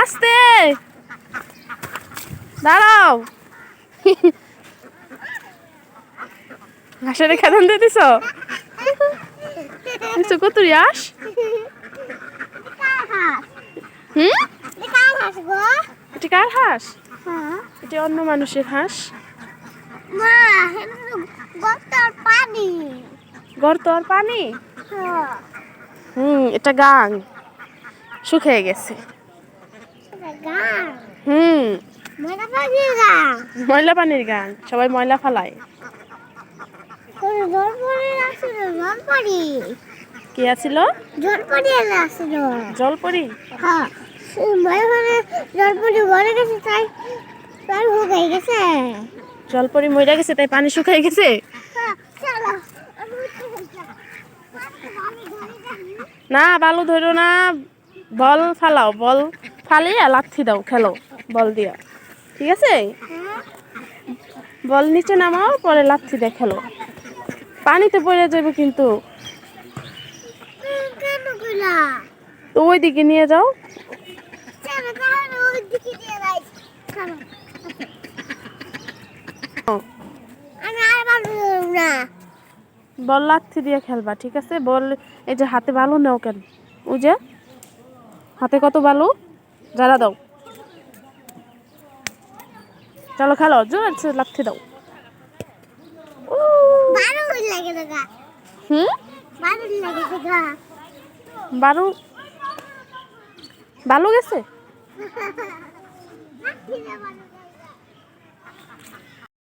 আস্তে। দাঁড়াও। হাঁসের খেদান দিয়ে দিছ? কতুরি আস হুম? এটি কার হাঁস? এটি অন্য মানুষের হাঁস। গর্ত আর পানি। হুম এটা গাং। শুকিয়ে গেছে। হুম। ময়লা পানির গান, সবাই ময়লা ফালায়। কি আছিল? জলপরি? আসছিল জলপরি হ্যাঁ জলপরি মরে গেছে তাই তার হয়ে গেছে জলপরি মরে গেছে, তাই পানি শুকিয়ে গেছে? না, বালু ধরো না। বল ফালাও, বল ফালিয়ে লাথি দাও, খেলো, বল দিয়া। ঠিক আছে? বল নিচে নামাও, পরে লাথি দিয়ে খেলো। পানিতে পড়ে যাবে কিন্তু। তো ওই দিকে নিয়ে যাও। বল লাথি দিয়ে খেলবা, ঠিক আছে? বল, এই যে হাতে বালু নাও কেন? ওই যে হাতে কত বালু? যারা দাও। চলো খেলো জোর লাগতে দাও। হুম? বালু বালু গেছে।